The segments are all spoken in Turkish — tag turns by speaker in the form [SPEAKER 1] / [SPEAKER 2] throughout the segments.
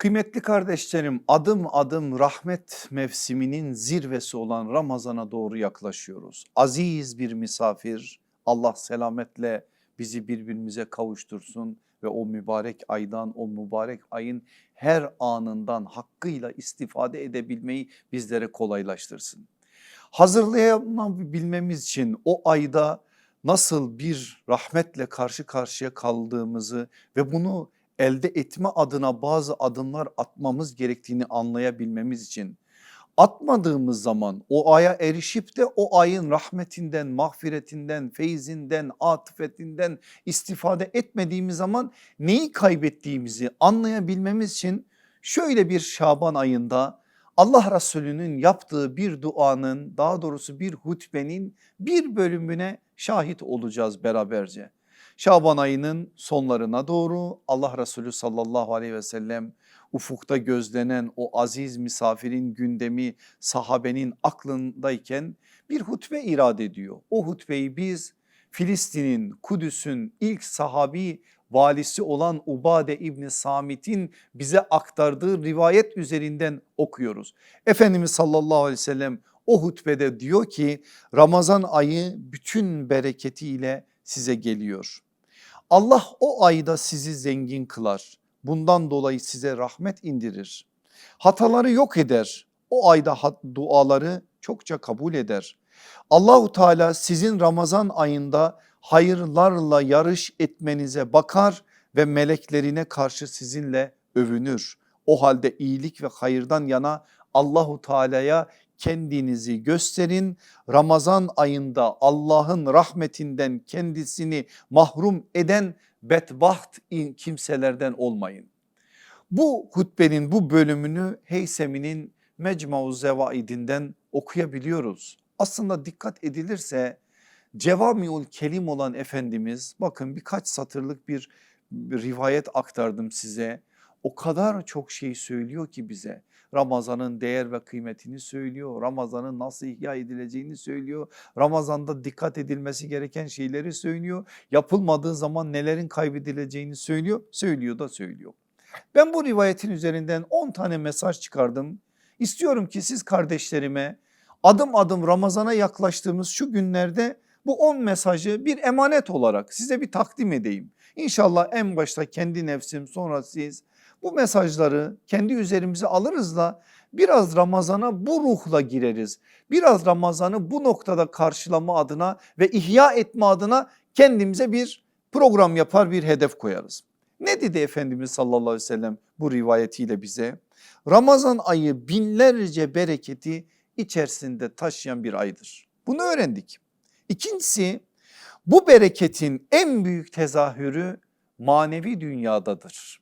[SPEAKER 1] Kıymetli kardeşlerim adım adım rahmet mevsiminin zirvesi olan Ramazan'a doğru yaklaşıyoruz. Aziz bir misafir Allah selametle bizi birbirimize kavuştursun ve o mübarek aydan o mübarek ayın her anından hakkıyla istifade edebilmeyi bizlere kolaylaştırsın. Hazırlayabilmemiz için o ayda nasıl bir rahmetle karşı karşıya kaldığımızı ve bunu elde etme adına bazı adımlar atmamız gerektiğini anlayabilmemiz için atmadığımız zaman o aya erişip de o ayın rahmetinden, mağfiretinden, feyzinden, atıfetinden istifade etmediğimiz zaman neyi kaybettiğimizi anlayabilmemiz için şöyle bir Şaban ayında Allah Resulü'nün yaptığı bir duanın daha doğrusu bir hutbenin bir bölümüne şahit olacağız beraberce. Şaban ayının sonlarına doğru Allah Resulü sallallahu aleyhi ve sellem ufukta gözlenen o aziz misafirin gündemi sahabenin aklındayken bir hutbe irade ediyor. O hutbeyi biz Filistin'in Kudüs'ün ilk sahabi valisi olan Ubade İbni Samit'in bize aktardığı rivayet üzerinden okuyoruz. Efendimiz sallallahu aleyhi ve sellem o hutbede diyor ki Ramazan ayı bütün bereketiyle size geliyor. Allah o ayda sizi zengin kılar. Bundan dolayı size rahmet indirir. Hataları yok eder. O ayda duaları çokça kabul eder. Allahu Teala sizin Ramazan ayında hayırlarla yarış etmenize bakar ve meleklerine karşı sizinle övünür. O halde iyilik ve hayırdan yana Allahu Teala'ya kendinizi gösterin. Ramazan ayında Allah'ın rahmetinden kendisini mahrum eden bedbaht kimselerden olmayın. Bu hutbenin bu bölümünü Heysemi'nin Mecmu Zevaidinden okuyabiliyoruz. Aslında dikkat edilirse Cevamiul Kelim olan Efendimiz bakın birkaç satırlık bir rivayet aktardım size. O kadar çok şey söylüyor ki bize. Ramazan'ın değer ve kıymetini söylüyor. Ramazan'ın nasıl ihya edileceğini söylüyor. Ramazan'da dikkat edilmesi gereken şeyleri söylüyor. Yapılmadığı zaman nelerin kaybedileceğini söylüyor. Söylüyor da söylüyor. Ben bu rivayetin üzerinden 10 tane mesaj çıkardım. İstiyorum ki siz kardeşlerime adım adım Ramazan'a yaklaştığımız şu günlerde bu 10 mesajı bir emanet olarak size bir takdim edeyim. İnşallah en başta kendi nefsim sonra siz bu mesajları kendi üzerimize alırız da biraz Ramazan'a bu ruhla gireriz. Biraz Ramazan'ı bu noktada karşılama adına ve ihya etme adına kendimize bir program yapar bir hedef koyarız. Ne dedi Efendimiz sallallahu aleyhi ve sellem bu rivayetiyle bize? Ramazan ayı binlerce bereketi içerisinde taşıyan bir aydır. Bunu öğrendik. İkincisi bu bereketin en büyük tezahürü manevi dünyadadır.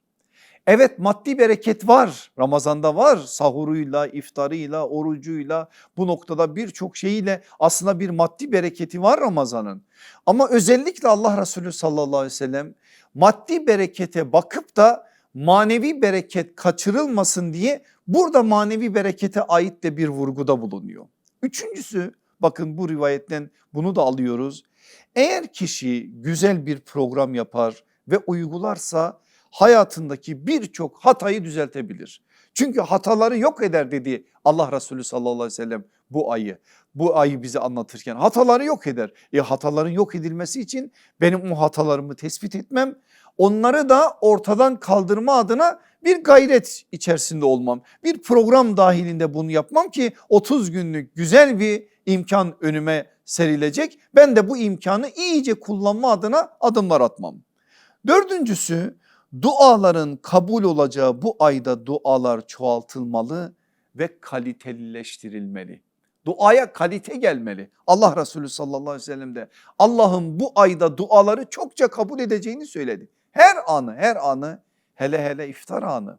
[SPEAKER 1] Evet maddi bereket var Ramazan'da var sahuruyla iftarıyla orucuyla bu noktada birçok şeyiyle aslında bir maddi bereketi var Ramazan'ın. Ama özellikle Allah Resulü sallallahu aleyhi ve sellem maddi berekete bakıp da manevi bereket kaçırılmasın diye burada manevi berekete ait de bir vurguda bulunuyor. Üçüncüsü bakın bu rivayetten bunu da alıyoruz. Eğer kişi güzel bir program yapar ve uygularsa hayatındaki birçok hatayı düzeltebilir. Çünkü hataları yok eder dedi Allah Resulü sallallahu aleyhi ve sellem bu ayı. Bu ayı bize anlatırken hataları yok eder. E hataların yok edilmesi için benim o hatalarımı tespit etmem onları da ortadan kaldırma adına bir gayret içerisinde olmam. Bir program dahilinde bunu yapmam ki 30 günlük güzel bir imkan önüme serilecek. Ben de bu imkanı iyice kullanma adına adımlar atmam. Dördüncüsü duaların kabul olacağı bu ayda dualar çoğaltılmalı ve kalitelileştirilmeli. Duaya kalite gelmeli. Allah Resulü sallallahu aleyhi ve sellem de Allah'ın bu ayda duaları çokça kabul edeceğini söyledi. Her anı her anı hele hele iftar anı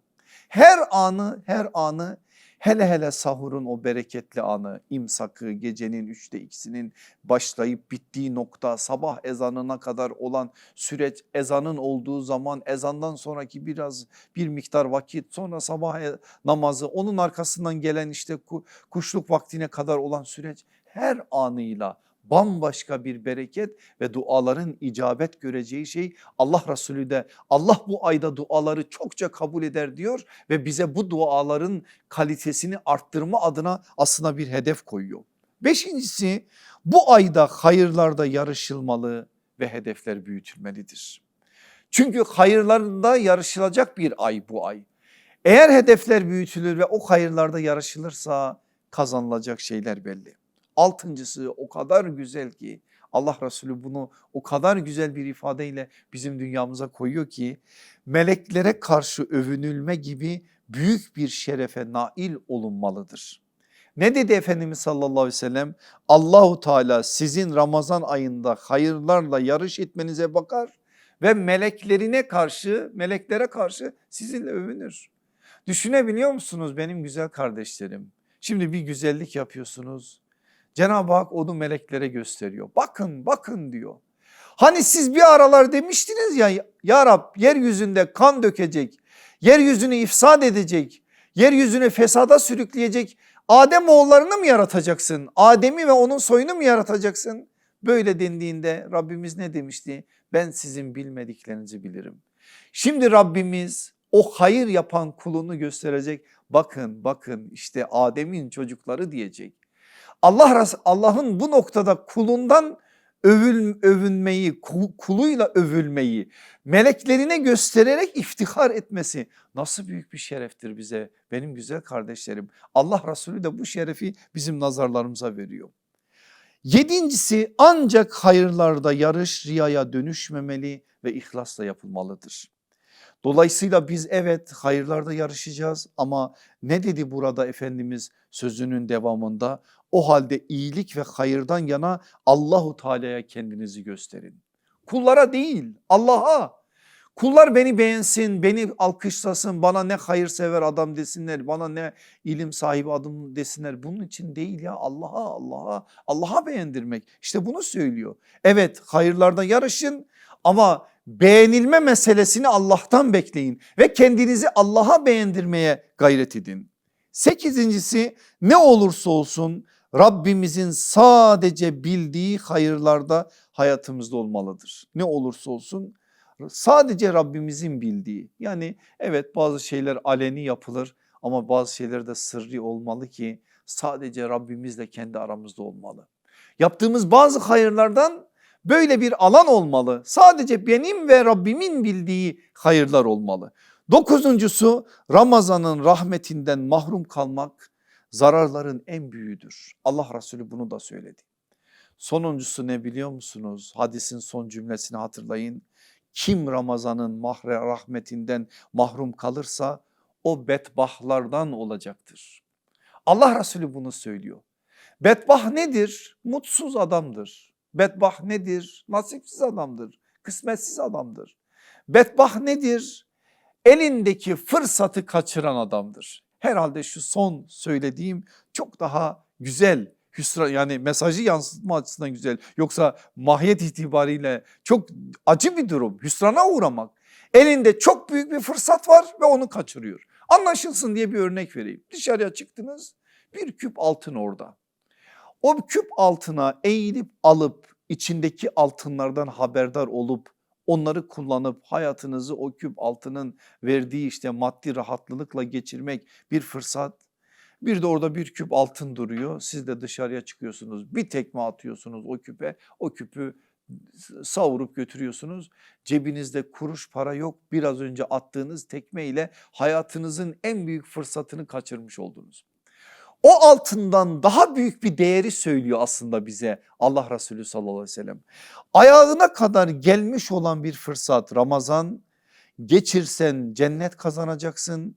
[SPEAKER 1] her anı her anı Hele hele sahurun o bereketli anı imsakı gecenin üçte ikisinin başlayıp bittiği nokta sabah ezanına kadar olan süreç ezanın olduğu zaman ezandan sonraki biraz bir miktar vakit sonra sabah e, namazı onun arkasından gelen işte kuşluk vaktine kadar olan süreç her anıyla bambaşka bir bereket ve duaların icabet göreceği şey Allah Resulü de Allah bu ayda duaları çokça kabul eder diyor ve bize bu duaların kalitesini arttırma adına aslında bir hedef koyuyor. Beşincisi bu ayda hayırlarda yarışılmalı ve hedefler büyütülmelidir. Çünkü hayırlarda yarışılacak bir ay bu ay. Eğer hedefler büyütülür ve o hayırlarda yarışılırsa kazanılacak şeyler belli. Altıncısı o kadar güzel ki Allah Resulü bunu o kadar güzel bir ifadeyle bizim dünyamıza koyuyor ki meleklere karşı övünülme gibi büyük bir şerefe nail olunmalıdır. Ne dedi Efendimiz sallallahu aleyhi ve sellem? Allahu Teala sizin Ramazan ayında hayırlarla yarış etmenize bakar ve meleklerine karşı, meleklere karşı sizinle övünür. Düşünebiliyor musunuz benim güzel kardeşlerim? Şimdi bir güzellik yapıyorsunuz. Cenab-ı Hak onu meleklere gösteriyor. Bakın bakın diyor. Hani siz bir aralar demiştiniz ya ya Rab yeryüzünde kan dökecek, yeryüzünü ifsad edecek, yeryüzünü fesada sürükleyecek Adem oğullarını mı yaratacaksın? Adem'i ve onun soyunu mu yaratacaksın? Böyle dendiğinde Rabbimiz ne demişti? Ben sizin bilmediklerinizi bilirim. Şimdi Rabbimiz o hayır yapan kulunu gösterecek. Bakın bakın işte Adem'in çocukları diyecek. Allah Allah'ın bu noktada kulundan övül, övünmeyi, kuluyla övülmeyi, meleklerine göstererek iftihar etmesi nasıl büyük bir şereftir bize benim güzel kardeşlerim. Allah Resulü de bu şerefi bizim nazarlarımıza veriyor. Yedincisi ancak hayırlarda yarış riyaya dönüşmemeli ve ihlasla yapılmalıdır. Dolayısıyla biz evet hayırlarda yarışacağız ama ne dedi burada Efendimiz sözünün devamında? O halde iyilik ve hayırdan yana Allahu Teala'ya kendinizi gösterin. Kullara değil Allah'a. Kullar beni beğensin, beni alkışlasın, bana ne hayırsever adam desinler, bana ne ilim sahibi adam desinler. Bunun için değil ya Allah'a, Allah'a, Allah'a beğendirmek. İşte bunu söylüyor. Evet hayırlarda yarışın ama beğenilme meselesini Allah'tan bekleyin ve kendinizi Allah'a beğendirmeye gayret edin. Sekizincisi ne olursa olsun Rabbimizin sadece bildiği hayırlarda hayatımızda olmalıdır. Ne olursa olsun sadece Rabbimizin bildiği yani evet bazı şeyler aleni yapılır ama bazı şeyler de sırrı olmalı ki sadece Rabbimizle kendi aramızda olmalı. Yaptığımız bazı hayırlardan böyle bir alan olmalı. Sadece benim ve Rabbimin bildiği hayırlar olmalı. Dokuzuncusu Ramazan'ın rahmetinden mahrum kalmak zararların en büyüğüdür. Allah Resulü bunu da söyledi. Sonuncusu ne biliyor musunuz? Hadisin son cümlesini hatırlayın. Kim Ramazan'ın mahre rahmetinden mahrum kalırsa o bedbahlardan olacaktır. Allah Resulü bunu söylüyor. Bedbah nedir? Mutsuz adamdır. Bedbah nedir? Nasipsiz adamdır. Kısmetsiz adamdır. Bedbah nedir? Elindeki fırsatı kaçıran adamdır. Herhalde şu son söylediğim çok daha güzel hüsran yani mesajı yansıtma açısından güzel. Yoksa mahiyet itibariyle çok acı bir durum hüsrana uğramak. Elinde çok büyük bir fırsat var ve onu kaçırıyor. Anlaşılsın diye bir örnek vereyim. Dışarıya çıktınız bir küp altın orada. O küp altına eğilip alıp içindeki altınlardan haberdar olup onları kullanıp hayatınızı o küp altının verdiği işte maddi rahatlılıkla geçirmek bir fırsat. Bir de orada bir küp altın duruyor. Siz de dışarıya çıkıyorsunuz. Bir tekme atıyorsunuz o küpe. O küpü savurup götürüyorsunuz. Cebinizde kuruş para yok. Biraz önce attığınız tekme ile hayatınızın en büyük fırsatını kaçırmış oldunuz. O altından daha büyük bir değeri söylüyor aslında bize Allah Resulü sallallahu aleyhi ve sellem. Ayağına kadar gelmiş olan bir fırsat Ramazan geçirsen cennet kazanacaksın.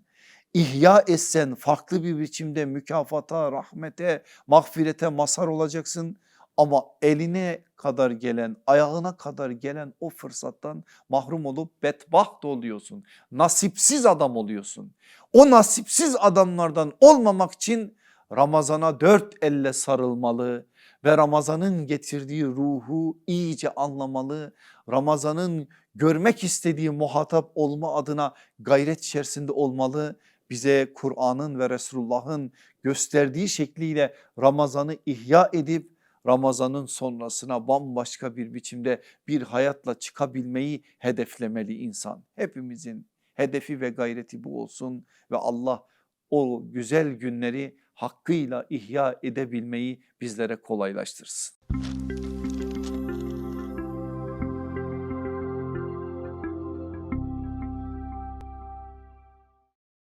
[SPEAKER 1] İhya etsen farklı bir biçimde mükafata, rahmete, mağfirete mazhar olacaksın. Ama eline kadar gelen, ayağına kadar gelen o fırsattan mahrum olup bedbaht oluyorsun. Nasipsiz adam oluyorsun. O nasipsiz adamlardan olmamak için Ramazana dört elle sarılmalı ve Ramazan'ın getirdiği ruhu iyice anlamalı. Ramazan'ın görmek istediği muhatap olma adına gayret içerisinde olmalı. Bize Kur'an'ın ve Resulullah'ın gösterdiği şekliyle Ramazan'ı ihya edip Ramazan'ın sonrasına bambaşka bir biçimde bir hayatla çıkabilmeyi hedeflemeli insan. Hepimizin hedefi ve gayreti bu olsun ve Allah o güzel günleri hakkıyla ihya edebilmeyi bizlere kolaylaştırsın.